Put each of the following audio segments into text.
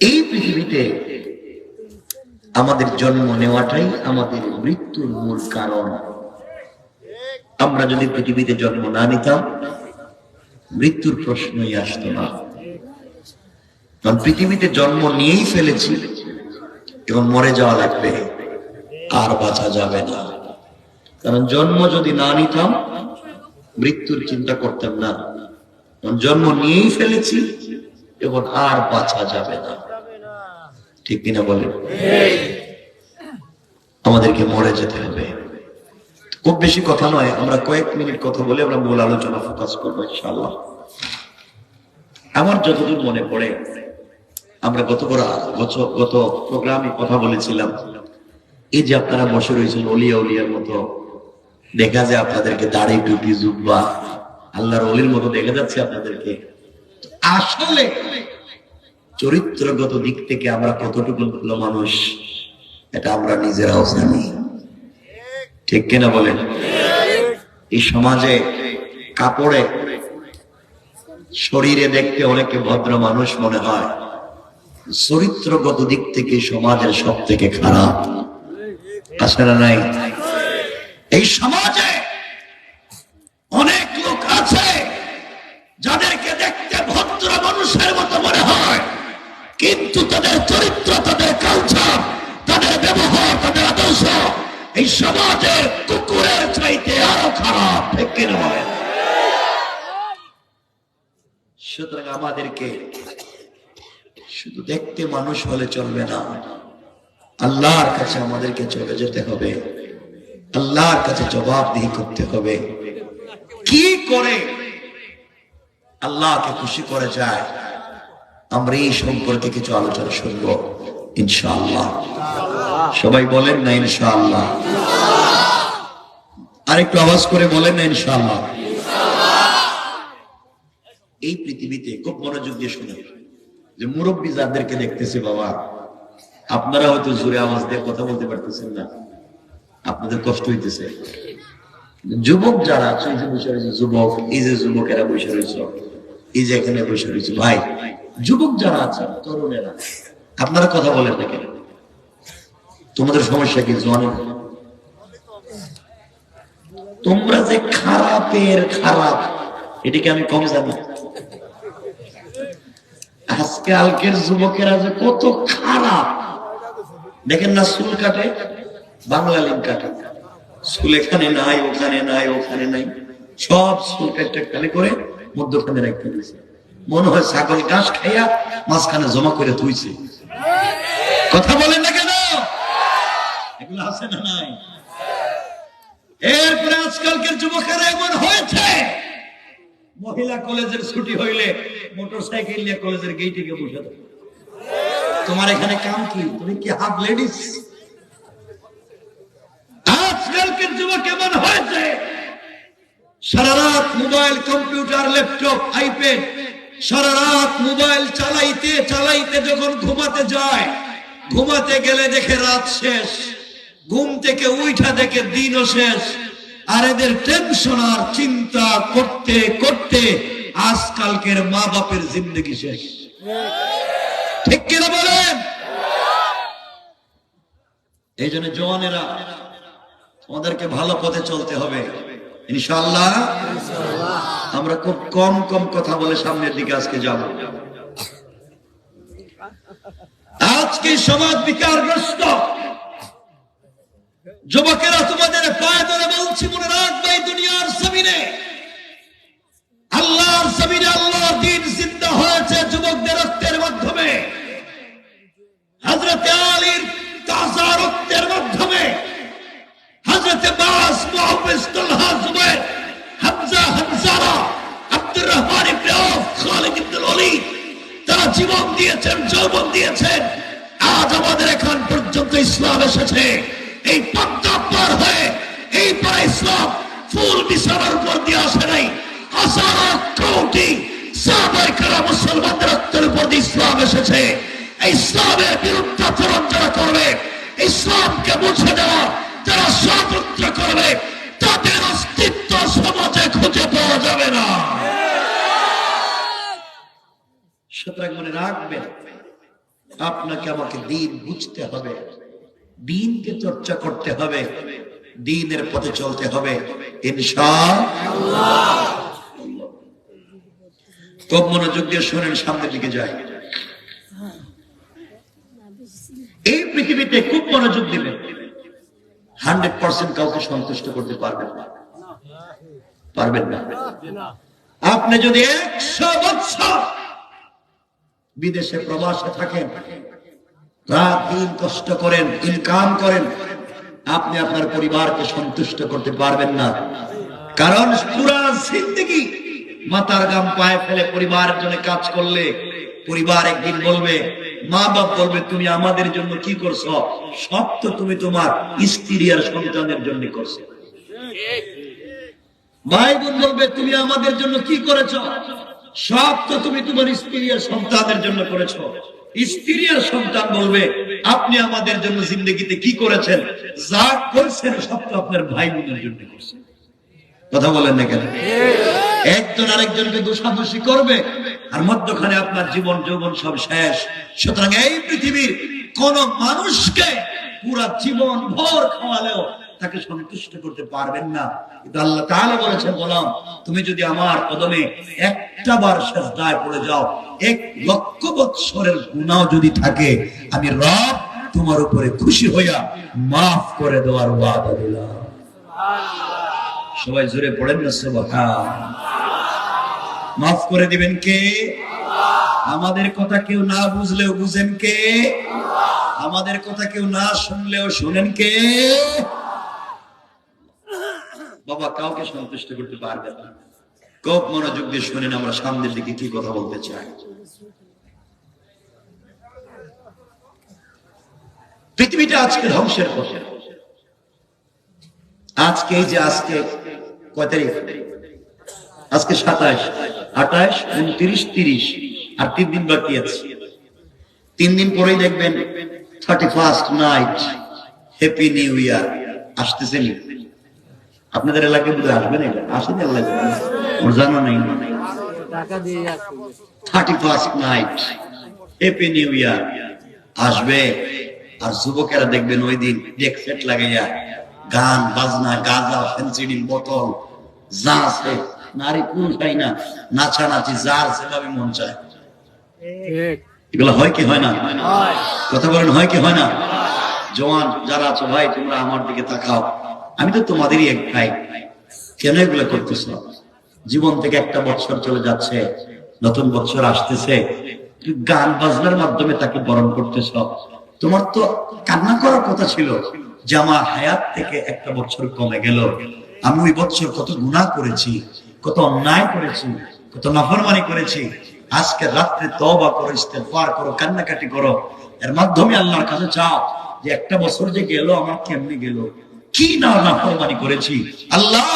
এই পৃথিবীতে আমাদের জন্ম নেওয়াটাই আমাদের মৃত্যুর মূল কারণ। আমরা যদি পৃথিবীতে জন্ম না নিতাম, মৃত্যুর প্রশ্নই আসতো না। কারণ পৃথিবীতে জন্ম নিয়েই ফেলেছি এবং মরে যাওয়া লাগবে, আর বাঁচা যাবে না। কারণ জন্ম যদি না নিতাম, মৃত্যুর চিন্তা করতাম না। জন্ম নিয়েই ফেলেছি এবং আর বাঁচা যাবে না। ঠিক কিনা বলেন? আমাদেরকে মরে যেতে হবে। খুব বেশি কথা নয়, আমরা কয়েক মিনিট কথা বলে আমরা মূল আলোচনা ফোকাস করব ইনশাল্লাহ আমার যতদূর মনে পড়ে, আমরা গত গত প্রোগ্রামে কথা বলেছিলাম। এই যে আপনারা বসে রয়েছেন, অলিয়া উলিয়ার মতো, দেখা যায় আপনাদেরকে দাড়ি টুপি, জুব্বা আল্লাহর অলির মতো দেখা যাচ্ছে আপনাদেরকে। আসলে চরিত্রগত দিক থেকে আমরা কতটুকু ভালো মানুষ এটা আমরা নিজেরাও জানি। ঠিক কিনা বলেন? এই সমাজে কাপড়ে শরীরে দেখতে অনেকে ভদ্র মানুষ মনে হয়। চরিত্রগত দিক থেকে সমাজের সব থেকে খারাপ না নাই? এই সমাজে তাদের চরিত্র, তাদের কালচার তাদের ব্যবহার, তাদের আদর্শ, এই সমাজের কুকুরের চাইতে আরও খারাপ সুতরাং আমাদেরকে শুধু দেখতে মানুষ হলে চলবে না, আল্লাহর কাছে আমাদেরকে চলে যেতে হবে, আল্লাহর কাছে জবাবদিহি করতে হবে। কি করে আল্লাহকে খুশি করে যায়? আমরা এই সম্পর্কে কিছু আলোচনা শুনব, ইনশাআল্লাহ। সবাই বলেন না, ইনশাআল্লাহ। আরেকটু আওয়াজ করে বলেন না, ইনশাআল্লাহ। এই পৃথিবীতে খুব মনোযোগ দিয়ে শুনে যে মুরব্বী যাদেরকে দেখতেছি, বাবা, আপনারা হয়তো জোরে আওয়াজ দিয়ে কথা বলতে পারতেছেন না। আপনাদের কষ্ট হইতেছে। যুবক যারা আছে বসে রয়েছে, যুবক, এই যে যুবকেরা বসে রয়েছে, এই যে এখানে বসে রয়েছে, ভাই যুবক যারা আছে, তরুণেরা, আপনারা কথা বলেন না তোমাদের সমস্যা কি জোয়ানের তোমরা যে খারাপের খারাপ, এটিকে আমি কম জানি। আজকালকের যুবকেরা যে কত খারাপ। দেখেন না চুল কাটে, বাংলা লিঙ্ক কাটে। চুল এখানে নাই, ওখানে নাই ওখানে নাই। সব চুল কাটতে খালি করে মধ্যখানে রাখতে দিয়েছে। মনে হয় ছাগল ঘাস খাইয়া মাঝখানে জমা করে তুইছে কথা বলেন না কেন? এগুলো আছে না নাই? এরপরে আজকালকের যুবকেরা এমন হয়েছে। মহিলা কলেজের ছুটি হইলে মোটর সাইকেল নিয়ে কলেজের গেইটে গিয়ে বসে থাকে। তোমার এখানে কাম কি? তুমি কি হাফ লেডিস আজকালকের যুবক কেমন হয়েছে। সারা রাত মোবাইল, কম্পিউটার, ল্যাপটপ আইপ্যাড সারা রাত মোবাইল চালাইতে চালাইতে যখন ঘুমাতে যায়, ঘুমাতে গেলে দেখে রাত শেষ। ঘুম থেকে উইঠা দেখে দিনও শেষ। আর এদের টেনশন আর চিন্তা করতে করতে আজকালকের মা বাপের জিন্দগি শেষ। ঠিক কিনা বলেন? এই জন্য জওয়ানেরা আমাদেরকে ভালো পথে চলতে হবে। ইনশাল্লাহ আমরা খুব কম কম কথা বলে সামনের দিকে আজকে যাব। আজকে সমাজ বিকারগ্রস্ত যুবকেরা তোমাদের পায়ে ধরে বলছি, মনে রাখবে দুনিয়ার জমিনে। ইসলামকে মুছে দেওয়া, যারা ষড়যন্ত্র করবে, তাদের অস্তিত্ব সমাজে খুঁজে পাওয়া যাবে না। সুতরাং মনে রাখবেন, আপনাকে আমাকে দিন বুঝতে হবে, দিনকে চর্চা করতে হবে, দিনের পথে চলতে হবে, ইনশা খুব মনোযোগ দিয়ে শোনেন, সামনের দিকে যাই। এই পৃথিবীতে খুব মনোযোগ দিবেন। হান্ড্রেড পার্সেন্ট কাউকে সন্তুষ্ট করতে পারবেন না। পারবেন না। আপনি যদি একশো বছর বিদেশে প্রবাসে থাকেন, রাত দিন কষ্ট করেন, ইনকাম করেন, আপনি আপনার পরিবারকে সন্তুষ্ট করতে পারবেন না। কারণ পুরা জিন্দগি মাতার গাম পায়ে ফেলে পরিবারের জন্য কাজ করলে পরিবার একদিন বলবে মা বাপ বলবে, তুমি আমাদের জন্য কি করছ? সব তো তুমি তোমার স্ত্রী আর সন্তানের জন্য করছ। ভাই বোন বলবে, তুমি আমাদের জন্য কি করেছ? সব তো তুমি তোমার স্ত্রী আর সন্তানের জন্য করেছ। স্ত্রী আর সন্তান বলবে, আপনি আমাদের জন্য জিন্দগিতে কি করেছেন? যা করছেন, সব তো আপনার ভাই বোনের জন্য করছেন। কথা বলেন না কেন? একজন আরেকজনকে দোষাদোষি করবে আর মধ্যখানে আপনার জীবন যৌবন সব শেষ। সুতরাং এই পৃথিবীর কোন মানুষকে পুরা জীবন ভর খাওয়ালেও তাকে সন্তুষ্ট করতে পারবেন না। কিন্তু আল্লাহ তাহলে বলেছেন বললাম তুমি যদি আমার কদমে একটা বার পড়ে যাও এক লক্ষ বৎসরের গুণাও যদি থাকে আমি রব তোমার উপরে খুশি হইয়া মাফ করে দেওয়ার ওয়াদা দিলাম। সবাই জোরে পড়েন না সুবহান। মাফ করে দিবেন কে? আমাদের কথা কেউ না বুঝলেও বুঝেন কে? আমাদের কথা কেউ না শুনলেও শুনেন কে? বাবা, কাউকে সন্তুষ্ট করতে পারবে না। খুব মনোযোগ দিয়ে শুনেন, আমরা সামনের দিকে কি কথা বলতে চাই। পৃথিবীটা আজকে ধ্বংসের পথে। আজকে এই যে আজকে, কয় তারিখ? আজকে সাতাশ। আঠাশ উনত্রিশ তিরিশ আর তিন দিন বাকি আছে। তিন দিন পরেই দেখবেন thirty first night happy new year আসতেছে আপনাদের এলাকায় বুধ আসবেন আসেন এলাকায় জানা। নেই। Thirty first night happy new year আসবে। আর যুবকেরা দেখবেন ওই দিন ডেক সেট লাগাইয়া গান, বাজনা, গাজা ফেন্সিডিল বোতল যা আছে নারী পুরুষ হয় না নাচানাচি যার যেভাবে মন চায়। এগুলো হয় কি হয় না? কথা বলেন হয় কি হয় না? জওয়ান যারা আছো ভাই তোমরা আমার দিকে তাকাও। আমি তো তোমাদেরই এক ভাই কেন এগুলো করতেছ? জীবন থেকে একটা বছর চলে যাচ্ছে নতুন বছর আসতেছে। গান বাজনার মাধ্যমে তাকে বরণ করতেছ। তোমার তো কান্না করার কথা ছিল যে আমার হায়াত থেকে একটা বছর কমে গেল। আমি ওই বছর কত গুনাহ করেছি। কত অন্যায় করেছি, কত নাফরমানি করেছি। আজকে রাত্রে তওবা করো, ইস্তেগফার করো, কান্নাকাটি করো। এর মাধ্যমে আল্লাহর কাছে চাও যে একটা বছর যে গেল, আমার কেমনে গেল? কি না নাফরমানি করেছি? আল্লাহ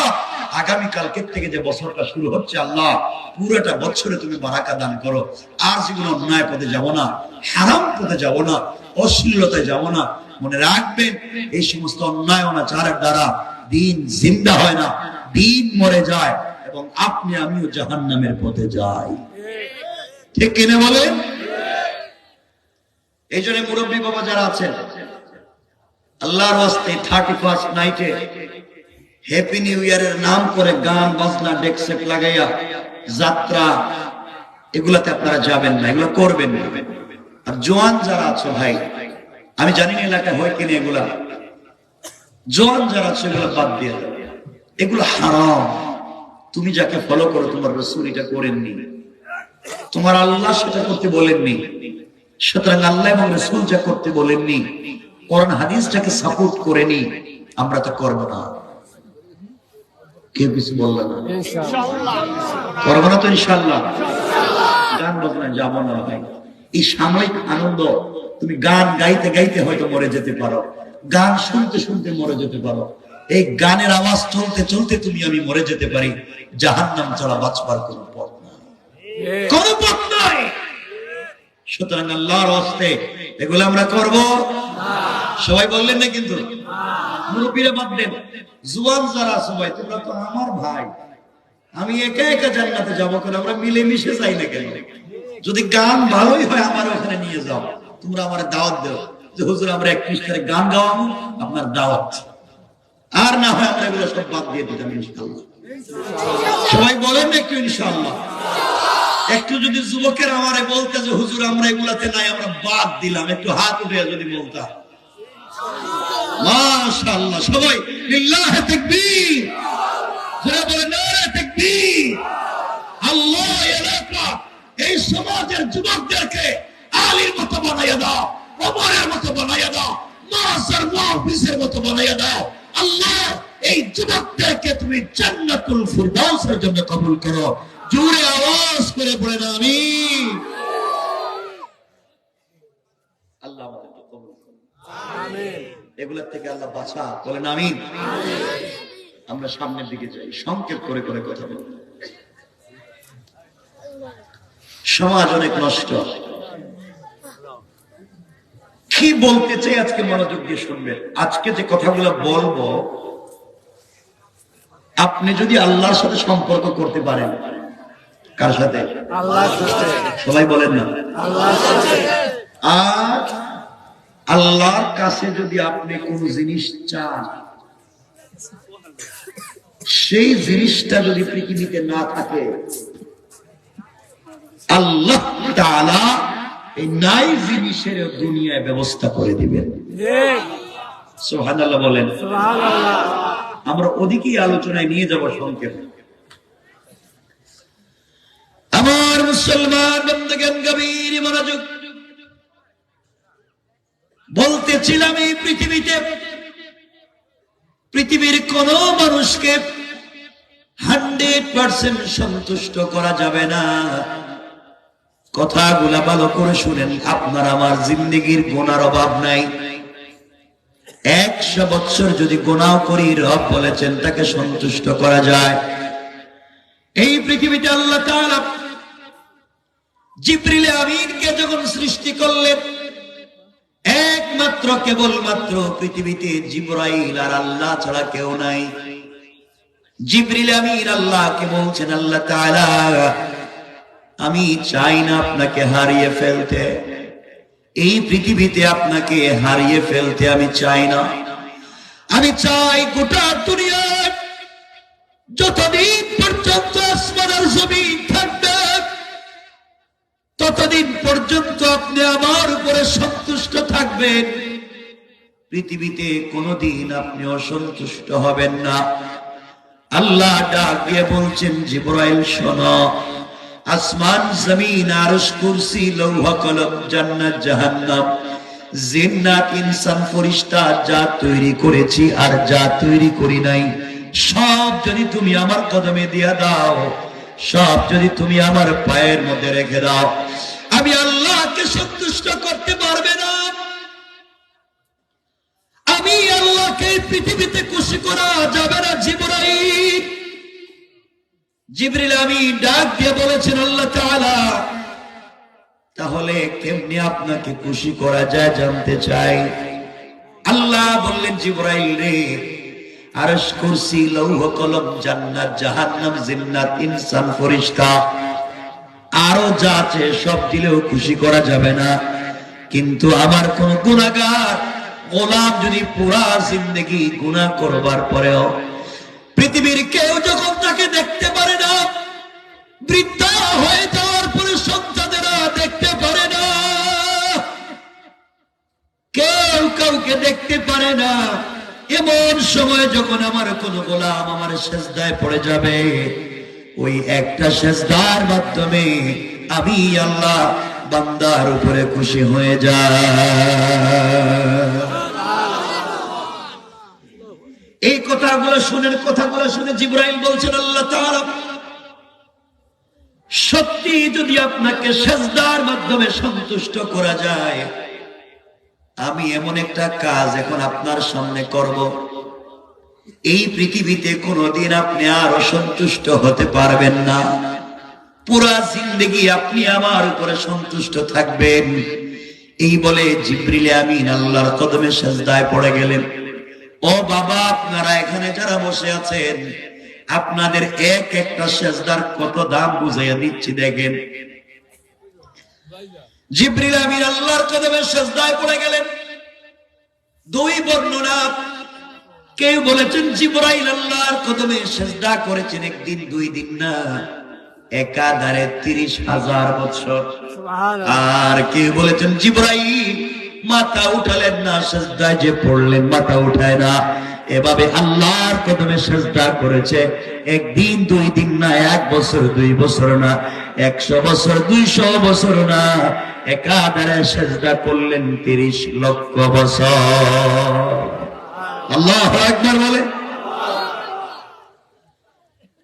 আগামী কালকের থেকে যে বছরটা শুরু হচ্ছে, আল্লাহ, পুরোটা বছরে তুমি বারাকা দান করো। আর জীবনে অন্যায় পথে যাব না, হারাম পথে যাব না, অশ্লীলতায় যাব না। মনে রাখবেন, এই সমস্ত অন্যায় অনাচারের দ্বারা দিন জিন্দা হয় না, দিন মরে যায়। এবং আপনি আমিও জাহান্নামের পথে যাই। ঠিক। কিনে বলেন? এই জন্য মুরব্বী বাবা যারা আছেন আল্লাহর ওয়াস্তে থার্টি ফার্স্ট নাইটে হ্যাপি নিউ ইয়ারের নাম করে গান বাজনা ডেকসেট লাগাইয়া যাত্রা এগুলাতে আপনারা যাবেন না এগুলো করবেন না। আর জোয়ান যারা আছো ভাই আমি জানি না এলাকায় হয় কিনা এগুলা। জোয়ান যারা আছে এগুলো বাদ দিয়ে এগুলো হারাম। তুমি যাকে ফলো করো তোমার রসুল এটা করেননি। তোমার আল্লাহ সেটা করতে বলেননি। সুতরাং আল্লাহ এবং রসুল যা করতে বলেননি কোরআন হাদিস যাকে সাপোর্ট করেনি আমরা তো করব না। কেউ কিছু বলল না? করব না তো ইনশাল্লাহ গান বাজনা যাব না ভাই। এই সাময়িক আনন্দ তুমি গান গাইতে গাইতে হয়তো মরে যেতে পারো। গান শুনতে শুনতে মরে যেতে পারো। এই গানের আওয়াজ চলতে চলতে তুমি আমি মরে যেতে পারি জাহান্নাম ছাড়া বাঁচবার কোন পথ নাই। কোন পথ নাই। সুতরাং আল্লাহর হস্তে এগুলো আমরা করব? সবাই বললেন না কিন্তু? মুরব্বীরা বাদ দেন জুয়ান যারা সবাই তোমরা তো আমার ভাই। আমি একা একা জান্নাতে যাব কেন? আমরা মিলে মিশে যাই না কেন? যদি গান ভালোই হয় আমার ওখানে নিয়ে যাও। তোমরা আমার দাওয়াত দেও। যে হুজুর আমরা এক গান গাওয়াবো আপনার দাওয়াত। আর না হয় আমরা এগুলো সব বাদ দিয়ে দিতাম, ইনশাআল্লাহ। সবাই বলেন একটু, ইনশাআল্লাহ। একটু যদি যুবকের আমারে বলতে যে, হুজুর, আমরা এগুলাতে নাই, আমরা বাদ দিলাম। একটু হাত উঠে যদি বলতাম মাশাআল্লাহ, সবাই তাকবীর। বলে তাকবীর। আল্লাহ এই সমাজের যুবকদেরকে আলীর মতো বানাইয়া দাও ওমরের মতো বানাইয়া দাও মাসার মতো বানাইয়া দাও। তুমি জান্নাতুল ফিরদাউসের জন্য কবুল করো। জোরে আওয়াজ করে বলেন আমিন। আল্লাহ আমাদেরকে কবুল করুন। এগুলোর থেকে আল্লাহ বাঁচা। বলেন আমিন। আমরা সামনের দিকে যাই। সংক্ষেপ করে করে কথা বলব সমাজ অনেক নষ্ট। কি বলতে চাই আজকে মনোযোগ দিয়ে শুনবেন? আজকে যে কথাগুলো বলব আপনি যদি আল্লাহর সাথে সম্পর্ক করতে পারেন কার সাথে? সবাই বলেন না। আল্লাহর আর আল্লাহর কাছে যদি আপনি কোন জিনিস চান সেই জিনিসটা যদি পৃথিবীতে না থাকে আল্লাহ এই নাই জিনিসের দুনিয়ায় ব্যবস্থা করে দিবেন। ঠিক সুবহানাল্লাহ বলেন। আমরা ওদিকেই আলোচনায় নিয়ে যাব সংক্ষেপ। আমার মুসলমান বলতেছিলাম এই পৃথিবীতে, পৃথিবীর কোন মানুষকে হান্ড্রেড পার্সেন্ট সন্তুষ্ট করা যাবে না। কথাগুলা ভালো করে শুনেন, আপনার আমার জিন্দগির গোনার অভাব নাই। একশো বছর যদি গোনাও করি, রব বলেছেন তাকে সন্তুষ্ট করা যায়। এই পৃথিবীতে আল্লাহ জিব্রিলে আমিনকে যখন সৃষ্টি করলেন, একমাত্র, কেবলমাত্র পৃথিবীতে জিব্রাইল আর আল্লাহ ছাড়া কেউ নাই। জিব্রিল আমিন আল্লাহকে বলছেন, আল্লাহ আমি চাই না আপনাকে হারিয়ে ফেলতে। এই পৃথিবীতে আপনাকে হারিয়ে ফেলতে আমি চাই না। আমি চাই গোটা দুনিয়ায় যতদিন পর্যন্ত আসমানের জমিন থাকবে, ততদিন পর্যন্ত আপনি আমার উপরে সন্তুষ্ট থাকবেন। পৃথিবীতে কোনোদিন আপনি অসন্তুষ্ট হবেন না। আল্লাহ ডাক দিয়ে বলছেন, জিব্রাইল শোনো আসমান, জমিন, আরশ, কুরসি, লৌহ কলম জান্নাত, জাহান্নাম। জিন্নাত, ইনসান ফেরেশতা যা তৈরি করেছি আর যা তৈরি করি নাই, সব যদি তুমি আমার কদমে দিয়া দাও, সব যদি তুমি আমার পায়ের মধ্যে রেখে দাও, আমি আল্লাহকে সন্তুষ্ট করতে পারবে না। আমি আল্লাহকে পৃথিবীতে খুশি করা যাবে না জিবরাইল জিবরিল আমি ডাক দিয়ে বলেছেন, আল্লাহ তাআলা, তাহলে কেমনি আপনাকে খুশি করা যায় জানতে চাই? আল্লাহ বললেন, জিবরাইল রে, আরশ কুরসি লৌহ কলম জান্নাত, জাহান্নাম জিন্নাত, ইনসান ফেরেশতা। আরও যা আছে সব দিলেও খুশি করা যাবে না। কিন্তু আমার কোন গুণাগার গোলাম যদি পুরা জিন্দগি গুনাহ করবার পরেও পৃথিবীর কেউ যখন তাকে দেখতে পারে না। বৃদ্ধা হয়ে যাওয়ার পরে সন্তানেরা দেখতে পারে না। কেউ কাউকে দেখতে পারে না। এমন সময় যখন আমার কোন গোলাম আমার শেষদায় পড়ে যাবে, ওই একটা শেষদার মাধ্যমে আমি আল্লাহ বান্দার উপরে খুশি হয়ে যায় এই কথাগুলো শুনেন কথাগুলো শুনে জিব্রাইল বলছেন, আল্লাহ তাআলা, সত্যি যদি আপনাকে সেজদার মাধ্যমে সন্তুষ্ট করা যায়, আমি এমন একটা কাজ এখন আপনার সামনে করব। এই পৃথিবীতে কোনোদিন আপনি আর অসন্তুষ্ট হতে পারবেন না। পুরা জিন্দগি আপনি আমার উপরে সন্তুষ্ট থাকবেন। এই বলে জিব্রিলে আমিন আল্লাহর কদমে সেজদায় পড়ে গেলেন। ও বাবা আপনারা এখানে যারা বসে আছেন আপনাদের এক একটা সেজদার কত দাম বুঝাইয়া দিচ্ছি দেখেন। জিব্রিল আমিন আল্লাহর কদমে সেজদায় পড়ে গেলেন। দুই বর্ণনা কেউ বলেছেন জিব্রাইল আল্লাহর কদমে সেজদা করেছেন একদিন দুই দিন না একাধারে তিরিশ হাজার বছর। আর কেউ বলেছেন জিব্রাইল মাথা উঠালেন না, সেজদায় যে পড়লেন মাথা উঠায় না। এভাবে আল্লাহর কদমে সেজদা করেছে। একদিন, দুই দিন না, এক বছর, দুই বছর না, একশো বছর, দুইশো বছর না, একাধারে সেজদা করলেন তিরিশ লক্ষ বছর। আল্লাহ একবার বলে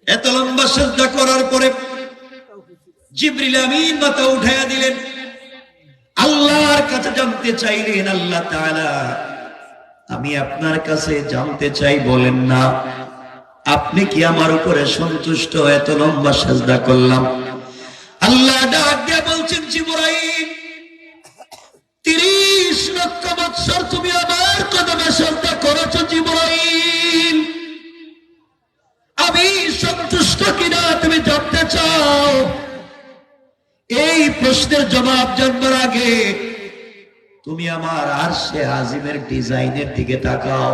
এত লম্বা সেজদা করার পরে জিবরিল আমিন মাথা উঠাইয়া দিলেন। আল্লাহর কাছে জানতে চাইলেন আল্লাহ তাআলা। আমি আপনার কাছে জানতে চাই বলেন না। আপনি কি আমার উপরে সন্তুষ্ট এত লম্বা সাজদা করলাম? আল্লাহ বলছেন তিরিশ লক্ষ বৎসর তুমি আমার কদমে শ্রদ্ধা করেছ, জিবরাইল। আমি সন্তুষ্ট কিনা তুমি জানতে চাও? এই প্রশ্নের জবাব জানবার আগে তুমি আমার আরশে আজিমের ডিজাইনের দিকে তাকাও।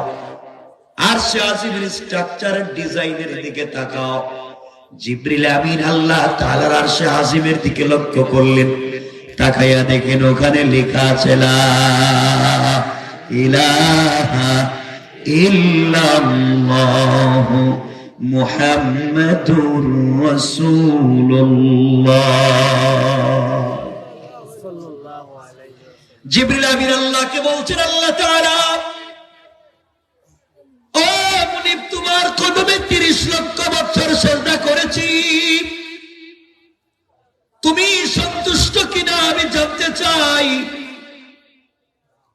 আরশে আজিমের স্ট্রাকচারের ডিজাইনের দিকে তাকাও। জিব্রিল আমিন আল্লাহ তাআলার আরশে আজিমের দিকে লক্ষ্য করলেন। তাকাইয়া দেখেন ওখানে লেখা আছে ইলাহা ইল্লাল্লাহ। তাআলা, ও মুনিব, তোমার কদমে 30 লক্ষ বছর সেজদা করেছি। তুমি সন্তুষ্ট কিনা আমি জানতে চাই।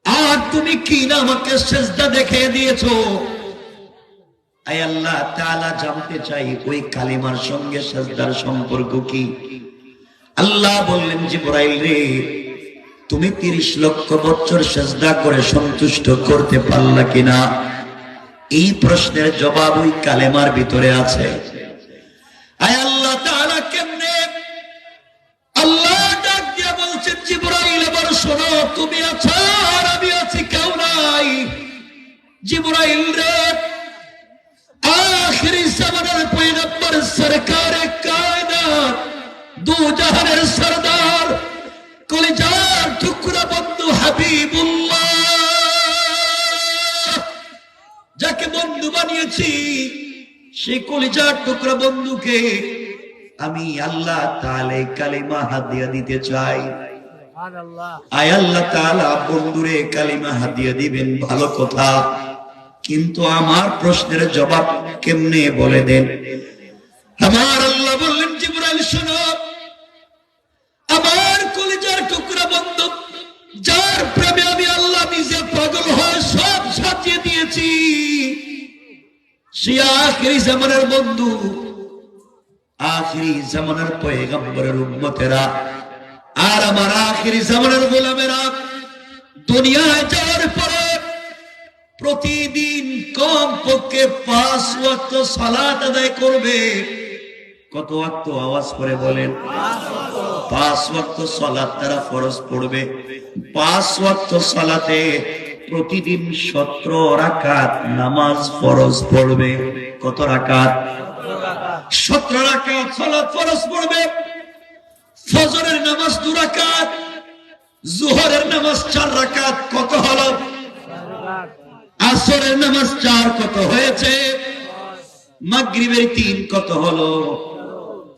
আর তুমি কি না আমাকে সেজদা দেখে দিয়েছ। আয় আল্লাহ, তাআলা জানতে চাই ওই কালিমার সঙ্গে সেজদার সম্পর্ক কি? আল্লাহ বললেন, জিবরাইল রে, তুমি তিরিশ লক্ষ বছর সেজদা করে সন্তুষ্ট করতে পারলা কিনা? এই প্রশ্নের জবাব ওই কালেমার ভিতরে আছে। আয় আল্লাহ জিবরাইল রে সেই কলিজার টুকরা বন্ধুকে আমি আল্লাহ তালে কালিমা কালিমা হাদিয়া দিতে চাই। আয় আল্লাহ তাআলা বন্ধুরে কালিমা হাদিয়া দিবেন ভালো কথা। কিন্তু আমার প্রশ্নের জবাব কেমনে বলে দেন? আমার সে আখিরি জামানের বন্ধু, আখিরি জামানের পয়গম্বরের উম্মতেরা। আর আমার আখিরি জামানের গোলামেরা, দুনিয়ায় যাওয়ার পরে প্রতিদিন কম পক্ষে পাঁচ ওয়াক্ত সালাত আদায় করবে। কত ওয়াক্ত আওয়াজ করে বলেন? পাঁচ ওয়াক্ত সালাত তারা ফরজ পড়বে। পাঁচ ওয়াক্ত সালাতে প্রতিদিন সতেরো রাকাত নামাজ ফরজ পড়বে। কত রাকাত? সতেরো রাকাত সালাত ফরজ পড়বে। ফজরের নামাজ দু রাকাত, জোহরের নামাজ চার রাকাত, কত হলো? আসরের নামাজ চার কত হয়েছে? মাগরিবের তিন কত হলো?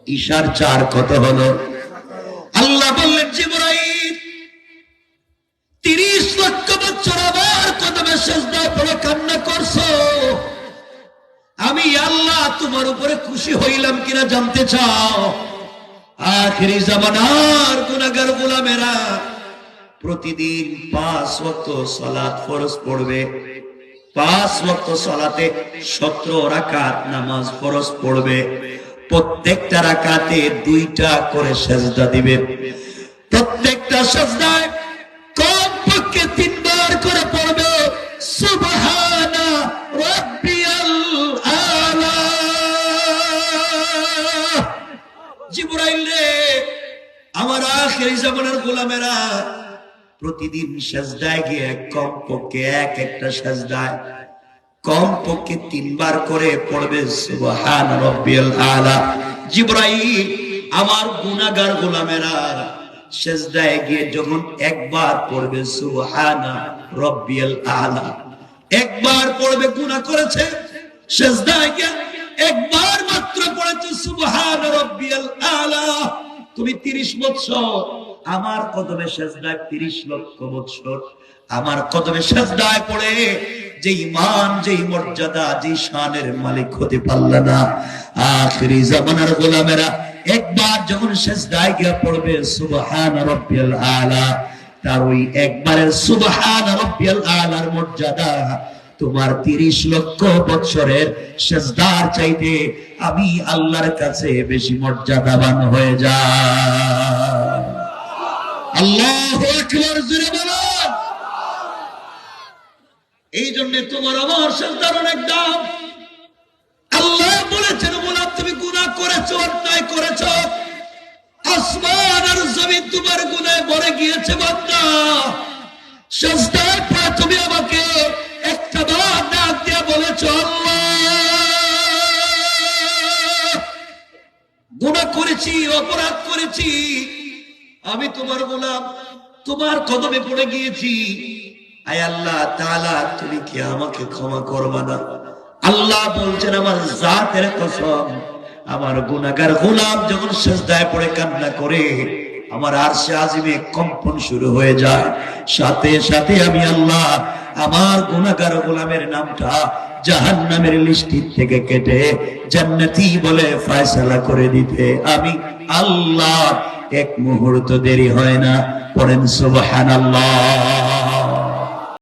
ঈশার চার কত হলো? আল্লাহ বললেন, জিবরাইল তোমার উপরে খুশি হইলাম কিনা জানতে চাও? আখেরি জামানার গুনাহগার গোলামেরা প্রতিদিন পাঁচ ওয়াক্ত সালাত ফরজ পড়বে। পাঁচ ওয়াক্ত সালাতে সতেরো রাকাত নামাজ ফরজ পড়বে। প্রত্যেকটা রাকাতে দুইটা করে সেজদা দিবে। প্রত্যেকটা সেজদায় আখেরি জামানের গোলামেরা প্রতিদিন সাজদায় গিয়ে কমপক্ষে এক একটা সাজদায় কমপক্ষে তিনবার করে পড়বে সুবহান রব্বিয়াল আলা জিব্রাইল, আমার গুনাহগার গোলামেরা সেজদায় গিয়ে যখন একবার পড়বে সুবহানা রব্বিয়াল আলা একবার পড়বে, গুনাহ করেছে, সেজদায় গিয়ে একবার মাত্র পড়েছে সুবহান রব্বিয়াল আলা তুমি 30 বছর আমার কদমে সেজদায় 30 লক্ষ বছর আমার কদমে সেজদায় পড়ে যে ইমান যে মর্যাদা যে শানের মালিক হতে পারল না। আখরি জামানার গোলামেরা একবার যখন সেজদায় গিয়ে পড়বে, সুবহান রব্বিয়াল আলা, তার ওই একবারের সুবহান রব্বিয়াল আলার মর্যাদা তোমার তিরিশ লক্ষ বছরের সেজদার চাইতে আমি আল্লাহর কাছে বেশি মর্যাদাবান হয়ে যা। আল্লাহ এই জন্য তোমার আমার সেজদার অনেক দাম। আল্লাহ বলেছেন গোলাপ তুমি গুনাহ করেছ, অন্যায় করেছ। আসমান আর জমিন তোমার গুনায় ভরে গিয়েছে, বান্দা। পর তুমি আমাকে একটা ডাক দিয়ে গুনাহ করেছি, অপরাধ করেছি। আমি তোমার গোলাম, তোমার কদমে পড়ে গিয়েছি। আয় আল্লাহ তাআলা, তুমি কি আমাকে ক্ষমা করবা না? আল্লাহ বলছেন, আমার জাতের কসম, আমার গুনাহগার গোলাম যখন সেজদায় পড়ে কান্না করে আমার আরশে আজিমে কম্পন শুরু হয়ে যায়। সাথে সাথে আমি আল্লাহ আমার গুণাগার গোলামের নামটা জাহান নামের লিস্টির থেকে কেটে জান্নাতি বলে ফায়সালা করে দিতে। আমি আল্লাহ, এক মুহূর্ত দেরি হয় না, পড়েন সুবহানাল্লাহ।